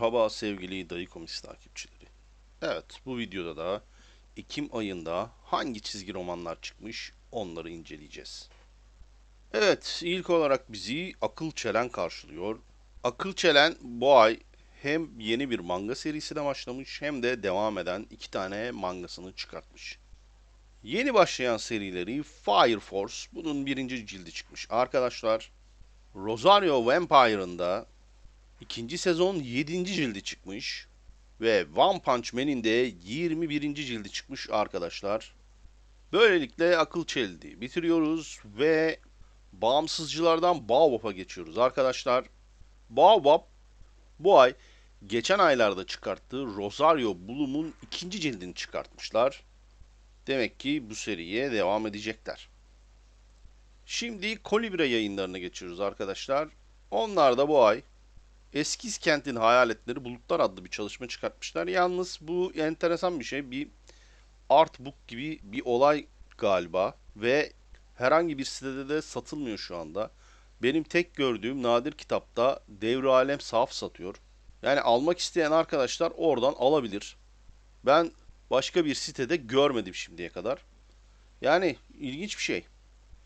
Merhaba sevgili Dayı Komis takipçileri. Evet bu videoda da Ekim ayında hangi çizgi romanlar çıkmış onları inceleyeceğiz. Evet ilk olarak bizi Akıl Çelen karşılıyor. Akıl Çelen bu ay hem yeni bir manga serisine başlamış hem de devam eden iki tane mangasını çıkartmış. Yeni başlayan serileri Fire Force bunun birinci cildi çıkmış. Arkadaşlar Rosario Vampire'ın da İkinci sezon 7. cildi çıkmış. Ve One Punch Man'in de 21. cildi çıkmış arkadaşlar. Böylelikle akıl çeldi. Bitiriyoruz ve bağımsızcılardan Baobab'a geçiyoruz arkadaşlar. Baobab bu ay geçen aylarda çıkarttığı Rosario Bloom'un ikinci cildini çıkartmışlar. Demek ki bu seriye devam edecekler. Şimdi Kolibra yayınlarına geçiyoruz arkadaşlar. Onlar da bu ay Eskiz kentin hayaletleri bulutlar adlı bir çalışma çıkartmışlar. Yalnız bu enteresan bir şey. Bir art book gibi bir olay galiba ve herhangi bir sitede de satılmıyor şu anda. Benim tek gördüğüm nadir kitapta Devri Alem saf satıyor. Yani almak isteyen arkadaşlar oradan alabilir. Ben başka bir sitede görmedim şimdiye kadar. Yani ilginç bir şey.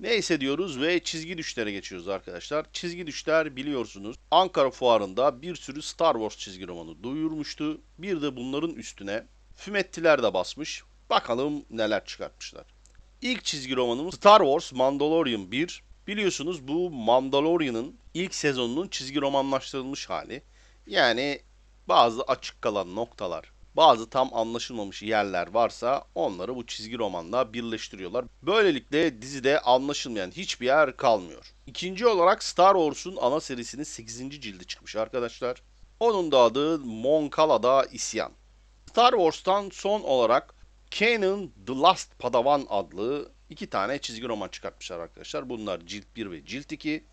Neyse diyoruz ve çizgi düşlere geçiyoruz arkadaşlar. Çizgi düşler biliyorsunuz Ankara Fuarı'nda bir sürü Star Wars çizgi romanı duyurmuştu. Bir de bunların üstüne Fümettiler de basmış. Bakalım neler çıkartmışlar. İlk çizgi romanımız Star Wars Mandalorian 1. Biliyorsunuz bu Mandalorian'ın ilk sezonunun çizgi romanlaştırılmış hali. Yani bazı açık kalan noktalar, bazı tam anlaşılmamış yerler varsa onları bu çizgi romanla birleştiriyorlar. Böylelikle dizide anlaşılmayan hiçbir yer kalmıyor. İkinci olarak Star Wars'un ana serisinin 8. cildi çıkmış arkadaşlar. Onun da adı Mon Cala'da İsyan. Star Wars'tan son olarak Kanan The Last Padawan adlı iki tane çizgi roman çıkartmışlar arkadaşlar. Bunlar cilt 1 ve cilt 2.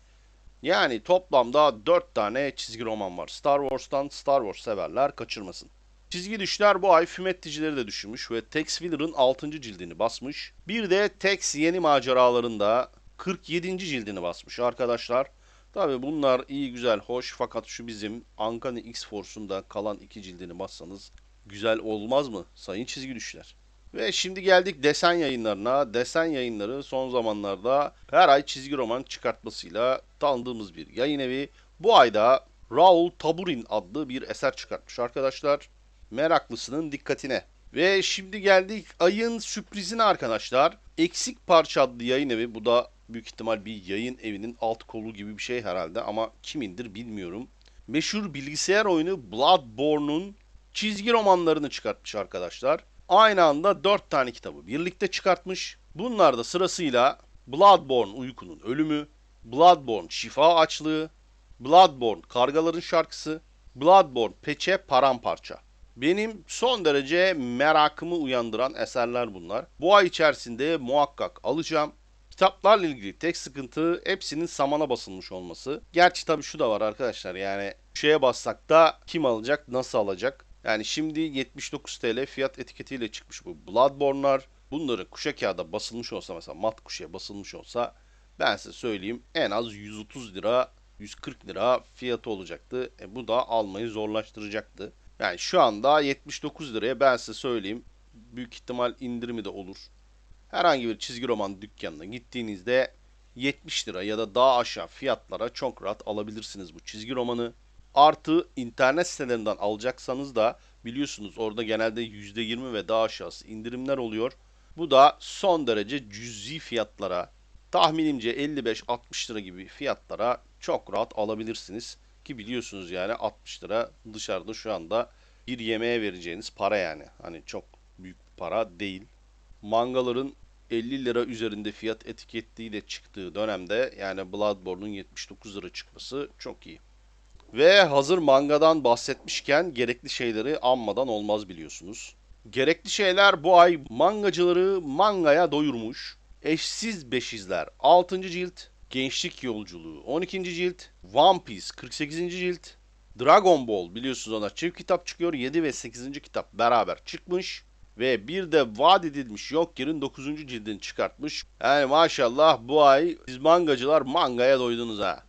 Yani toplamda 4 tane çizgi roman var. Star Wars'tan Star Wars severler kaçırmasın. Çizgi düşler bu ay fümetticileri de düşünmüş ve Tex Wheeler'ın 6. cildini basmış. Bir de Tex yeni maceralarında 47. cildini basmış arkadaşlar. Tabi bunlar iyi güzel hoş fakat şu bizim Ankara X-Force'un da kalan iki cildini bassanız güzel olmaz mı sayın çizgi düşler? Ve şimdi geldik desen yayınlarına. Desen yayınları son zamanlarda her ay çizgi roman çıkartmasıyla tanıdığımız bir yayın evi. Bu ayda Raul Taburin adlı bir eser çıkartmış arkadaşlar meraklısının dikkatine. Ve şimdi geldik ayın sürprizine arkadaşlar. Eksik Parça adlı yayın evi. Bu da büyük ihtimal bir yayın evinin alt kolu gibi bir şey herhalde ama kimindir bilmiyorum. Meşhur bilgisayar oyunu Bloodborne'un çizgi romanlarını çıkartmış arkadaşlar. Aynı anda 4 tane kitabı birlikte çıkartmış. Bunlar da sırasıyla Bloodborne uykunun ölümü, Bloodborne şifa açlığı, Bloodborne kargaların şarkısı, Bloodborne peçe paramparça. Benim son derece merakımı uyandıran eserler bunlar. Bu ay içerisinde muhakkak alacağım. Kitaplarla ilgili tek sıkıntı hepsinin samana basılmış olması. Gerçi tabii şu da var arkadaşlar yani şeye bassak da kim alacak, nasıl alacak? Yani şimdi 79 TL fiyat etiketiyle çıkmış bu Bloodborne'lar. Bunları kuşa kağıda basılmış olsa mesela mat kuşaya basılmış olsa ben size söyleyeyim en az 130 lira 140 lira fiyatı olacaktı. E, bu da almayı zorlaştıracaktı. Yani şu anda 79 liraya ben size söyleyeyim. Büyük ihtimal indirimi de olur. Herhangi bir çizgi roman dükkanına gittiğinizde 70 lira ya da daha aşağı fiyatlara çok rahat alabilirsiniz bu çizgi romanı. Artı internet sitelerinden alacaksanız da biliyorsunuz orada genelde %20 ve daha aşağısı indirimler oluyor. Bu da son derece cüzi fiyatlara tahminimce 55-60 lira gibi fiyatlara çok rahat alabilirsiniz. Ki biliyorsunuz yani 60 lira dışarıda şu anda bir yemeğe vereceğiniz para yani. Hani çok büyük para değil. Mangaların 50 lira üzerinde fiyat etiketliği de çıktığı dönemde yani Bloodborne'un 79 lira çıkması çok iyi. Ve hazır mangadan bahsetmişken gerekli şeyleri anmadan olmaz biliyorsunuz. Gerekli şeyler bu ay mangacıları mangaya doyurmuş. Eşsiz Beşizler 6. cilt, Gençlik Yolculuğu 12. cilt, One Piece 48. cilt, Dragon Ball biliyorsunuz ona çift kitap çıkıyor. 7 ve 8. kitap beraber çıkmış. Ve bir de vaat edilmiş Yokker'in 9. cildini çıkartmış. Yani maşallah bu ay siz mangacılar mangaya doydunuz ha.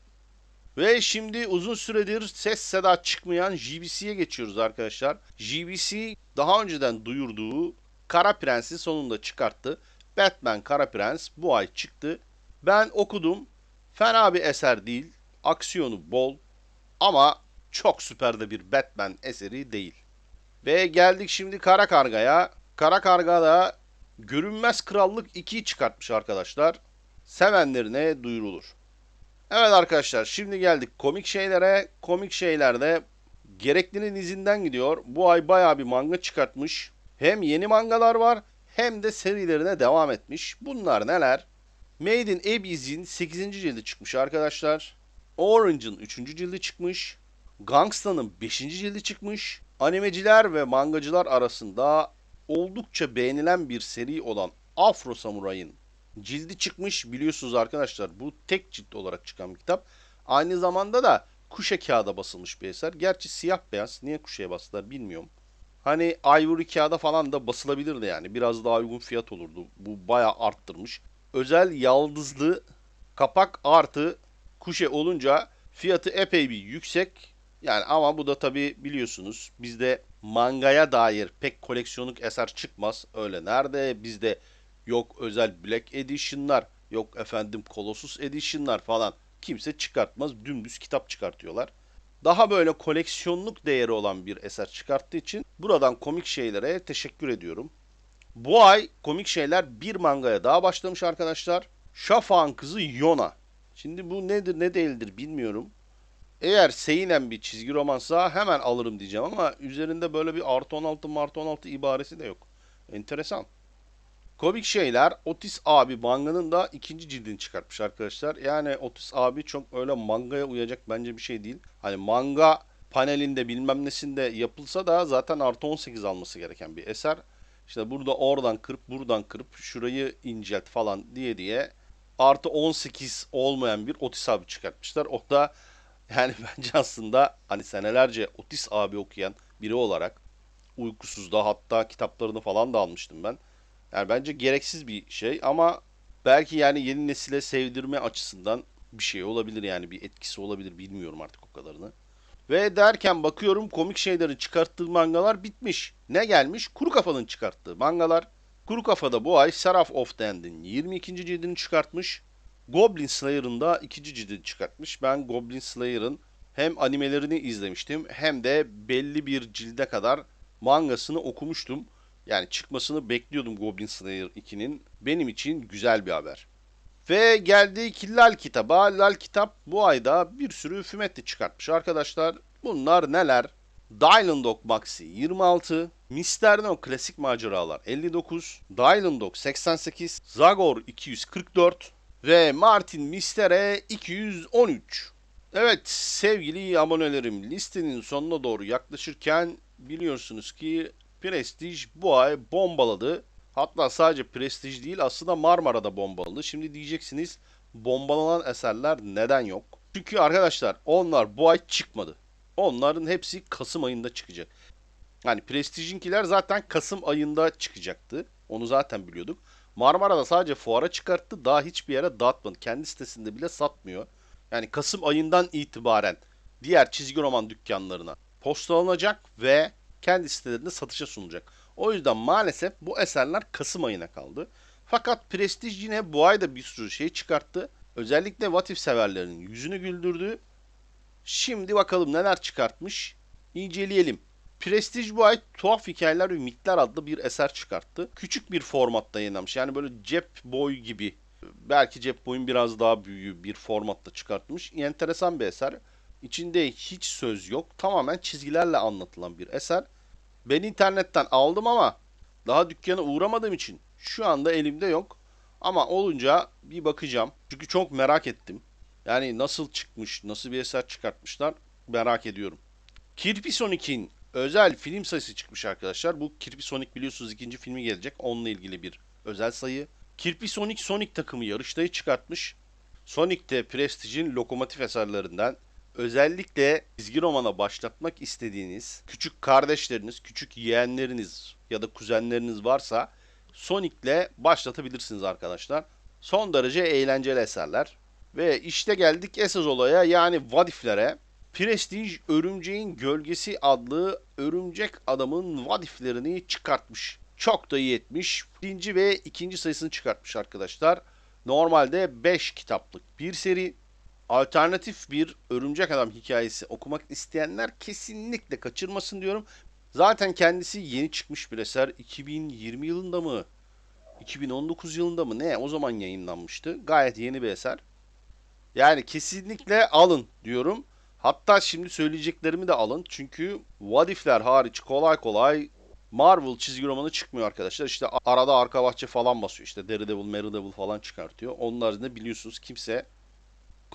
Ve şimdi uzun süredir ses seda çıkmayan JBC'ye geçiyoruz arkadaşlar. JBC daha önceden duyurduğu Kara Prens'i sonunda çıkarttı. Batman Kara Prens bu ay çıktı. Ben okudum. Fena bir eser değil. Aksiyonu bol. Ama çok süper de bir Batman eseri değil. Ve geldik şimdi Kara Karga'ya. Kara Karga da Görünmez Krallık 2'yi çıkartmış arkadaşlar. Sevenlerine duyurulur. Evet arkadaşlar şimdi geldik komik şeylere. Komik şeylerde gereklinin izinden gidiyor. Bu ay baya bir manga çıkartmış. Hem yeni mangalar var hem de serilerine devam etmiş. Bunlar neler? Made in Abyss'in 8. cildi çıkmış arkadaşlar. Orange'ın 3. cildi çıkmış. Gangsta'nın 5. cildi çıkmış. Animeciler ve mangacılar arasında oldukça beğenilen bir seri olan Afro Samurai'ın cildi çıkmış. Biliyorsunuz arkadaşlar bu tek cilt olarak çıkan bir kitap. Aynı zamanda da kuşe kağıda basılmış bir eser. Gerçi siyah beyaz. Niye kuşeye bastılar bilmiyorum. Hani ivory kağıda falan da basılabilirdi yani. Biraz daha uygun fiyat olurdu. Bu bayağı arttırmış. Özel yaldızlı kapak artı kuşe olunca fiyatı epey bir yüksek. Yani ama bu da tabi biliyorsunuz bizde mangaya dair pek koleksiyonluk eser çıkmaz. Öyle nerede bizde yok özel Black Edition'lar yok efendim Colossus Edition'lar falan kimse çıkartmaz. Dümdüz kitap çıkartıyorlar. Daha böyle koleksiyonluk değeri olan bir eser çıkarttığı için buradan komik şeylere teşekkür ediyorum. Bu ay komik şeyler bir mangaya daha başlamış arkadaşlar. Şafak'ın kızı Yona. Şimdi bu nedir ne değildir bilmiyorum. Eğer seinen bir çizgi romansa hemen alırım diyeceğim ama üzerinde böyle bir artı 16 martı 16 ibaresi de yok. Enteresan. Komik şeyler Otis abi manganın da ikinci cildini çıkartmış arkadaşlar. Yani Otis abi çok öyle mangaya uyacak bence bir şey değil. Hani manga panelinde bilmem nesinde yapılsa da zaten artı 18 alması gereken bir eser. İşte burada oradan kırıp buradan kırıp şurayı incelt falan diye diye artı 18 olmayan bir Otis abi çıkartmışlar. O da yani bence aslında hani senelerce Otis abi okuyan biri olarak uykusuz da hatta kitaplarını falan da almıştım ben. Yani bence gereksiz bir şey ama belki yani yeni nesile sevdirme açısından bir şey olabilir yani bir etkisi olabilir bilmiyorum artık o kadarını. Ve derken bakıyorum komik şeylerin çıkarttığı mangalar bitmiş. Ne gelmiş? Kuru Kafa'nın çıkarttığı mangalar. Kuru Kafa'da bu ay Seraph of the End'in 22. cildini çıkartmış. Goblin Slayer'ın da 2. cildini çıkartmış. Ben Goblin Slayer'ın hem animelerini izlemiştim hem de belli bir cilde kadar mangasını okumuştum. Yani çıkmasını bekliyordum Goblin Slayer 2'nin. Benim için güzel bir haber. Ve geldik Lal kitaba. Lal kitap bu ayda bir sürü fümetli çıkartmış arkadaşlar. Bunlar neler? Dylan Dog Maxi 26, Mister No Klasik Maceralar 59, Dylan Dog 88, Zagor 244 ve Martin Mistere 213. Evet sevgili abonelerim listenin sonuna doğru yaklaşırken biliyorsunuz ki Prestige bu ay bombaladı. Hatta sadece Prestige değil aslında Marmara'da bombaladı. Şimdi diyeceksiniz bombalanan eserler neden yok? Çünkü arkadaşlar onlar bu ay çıkmadı. Onların hepsi Kasım ayında çıkacak. Yani Prestige'inkiler zaten Kasım ayında çıkacaktı. Onu zaten biliyorduk. Marmara'da sadece fuara çıkarttı. Daha hiçbir yere dağıtmadı. Kendi sitesinde bile satmıyor. Yani Kasım ayından itibaren diğer çizgi roman dükkanlarına postalanacak ve kendi sitelerinde satışa sunulacak. O yüzden maalesef bu eserler Kasım ayına kaldı. Fakat Prestige yine bu ayda bir sürü şey çıkarttı. Özellikle Vatif severlerinin yüzünü güldürdü. Şimdi bakalım neler çıkartmış. İnceleyelim. Prestige bu ay Tuhaf Hikayeler ve Mitler adlı bir eser çıkarttı. Küçük bir formatta yayınlamış. Yani böyle cep boy gibi. Belki cep boyun biraz daha büyüğü bir formatta çıkartmış. Enteresan bir eser. İçinde hiç söz yok. Tamamen çizgilerle anlatılan bir eser. Ben internetten aldım ama daha dükkana uğramadığım için şu anda elimde yok. Ama olunca bir bakacağım. Çünkü çok merak ettim. Yani nasıl çıkmış, nasıl bir eser çıkartmışlar merak ediyorum. Kirpi Sonic'in özel film sayısı çıkmış arkadaşlar. Bu Kirpi Sonic biliyorsunuz ikinci filmi gelecek. Onunla ilgili bir özel sayı. Kirpi Sonic Sonic takımı yarıştayı çıkartmış. Sonic de Prestige'in lokomotif eserlerinden özellikle çizgi romana başlatmak istediğiniz küçük kardeşleriniz, küçük yeğenleriniz ya da kuzenleriniz varsa Sonic'le başlatabilirsiniz arkadaşlar. Son derece eğlenceli eserler. Ve işte geldik esas olaya yani vadiflere. Prestij Örümceğin Gölgesi adlı örümcek adamın vadiflerini çıkartmış. Çok da iyi etmiş. Birinci ve ikinci sayısını çıkartmış arkadaşlar. Normalde 5 kitaplık bir seri. Alternatif bir örümcek adam hikayesi okumak isteyenler kesinlikle kaçırmasın diyorum. Zaten kendisi yeni çıkmış bir eser. 2020 yılında mı? 2019 yılında mı? Ne? O zaman yayınlanmıştı. Gayet yeni bir eser. Yani kesinlikle alın diyorum. Hatta şimdi söyleyeceklerimi de alın. Çünkü What If'ler hariç kolay kolay Marvel çizgi romanı çıkmıyor arkadaşlar. İşte arada arka bahçe falan basıyor. İşte Daredevil, Daredevil falan çıkartıyor. Onun haricinde biliyorsunuz kimse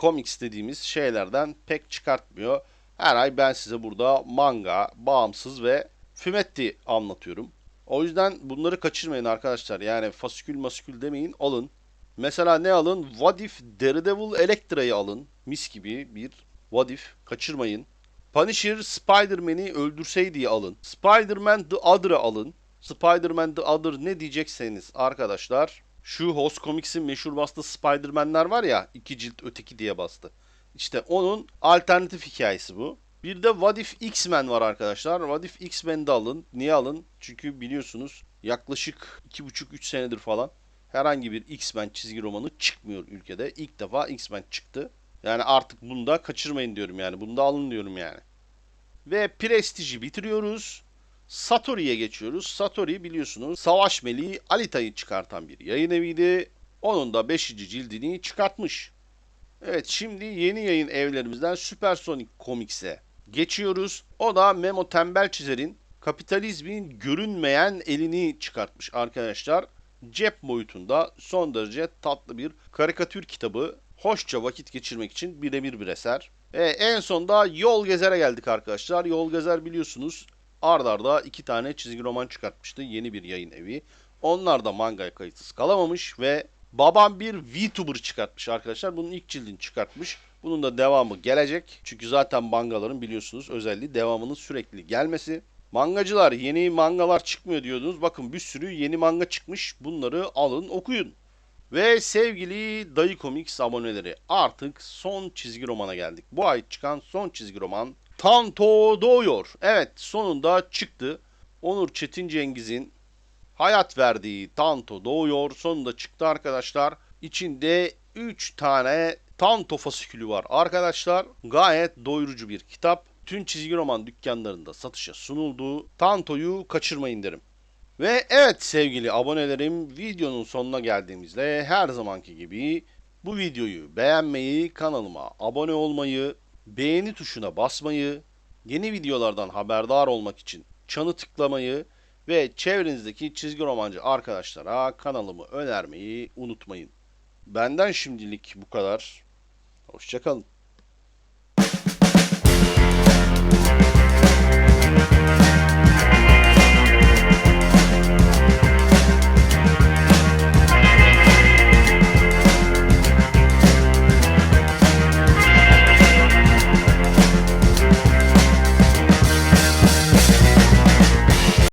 comics dediğimiz şeylerden pek çıkartmıyor. Her ay ben size burada manga, bağımsız ve fümetti anlatıyorum. O yüzden bunları kaçırmayın arkadaşlar. Yani fasikül masikül demeyin alın. Mesela ne alın? What If Daredevil Elektra'yı alın. Mis gibi bir What If. Kaçırmayın. Punisher Spider-Man'i öldürseydi alın. Spider-Man The Other'ı alın. Spider-Man The Other ne diyecekseniz arkadaşlar. Şu Host Comics'in meşhur bastığı Spider-Man'ler var ya. iki cilt öteki diye bastı. İşte onun alternatif hikayesi bu. Bir de What If X-Men var arkadaşlar. What If X-Men'i de alın. Niye alın? Çünkü biliyorsunuz yaklaşık 2,5-3 senedir falan herhangi bir X-Men çizgi romanı çıkmıyor ülkede. İlk defa X-Men çıktı. Yani artık bunu da kaçırmayın diyorum yani. Bunu da alın diyorum yani. Ve Prestige'i bitiriyoruz. Satori'ye geçiyoruz. Satori biliyorsunuz Savaş Meleği Alita'yı çıkartan bir yayın eviydi. Onun da 5. cildini çıkartmış. Evet şimdi yeni yayın evlerimizden Supersonic Comics'e geçiyoruz. O da Memo Tembel Çizer'in kapitalizmin görünmeyen elini çıkartmış arkadaşlar. Cep boyutunda son derece tatlı bir karikatür kitabı. Hoşça vakit geçirmek için birebir bir eser. E, en sonda Yol Gezer'e geldik arkadaşlar. Yol Gezer biliyorsunuz ardarda arda iki tane çizgi roman çıkartmıştı. Yeni bir yayın evi. Onlar da mangaya kayıtsız kalamamış ve babam bir VTuber çıkartmış arkadaşlar. Bunun ilk cildini çıkartmış. Bunun da devamı gelecek. Çünkü zaten mangaların biliyorsunuz özelliği devamının sürekli gelmesi. Mangacılar yeni mangalar çıkmıyor diyordunuz. Bakın bir sürü yeni manga çıkmış. Bunları alın okuyun. Ve sevgili Dayı Comics aboneleri artık son çizgi romana geldik. Bu ay çıkan son çizgi roman Tanto Doğuyor. Evet sonunda çıktı. Onur Çetin Cengiz'in hayat verdiği Tanto Doğuyor. Sonunda çıktı arkadaşlar. İçinde 3 tane Tanto fasikülü var arkadaşlar. Gayet doyurucu bir kitap. Tüm çizgi roman dükkanlarında satışa sunuldu. Tanto'yu kaçırmayın derim. Ve evet sevgili abonelerim videonun sonuna geldiğimizde her zamanki gibi bu videoyu beğenmeyi, kanalıma abone olmayı, beğeni tuşuna basmayı, yeni videolardan haberdar olmak için çanı tıklamayı ve çevrenizdeki çizgi romancı arkadaşlara kanalımı önermeyi unutmayın. Benden şimdilik bu kadar. Hoşçakalın.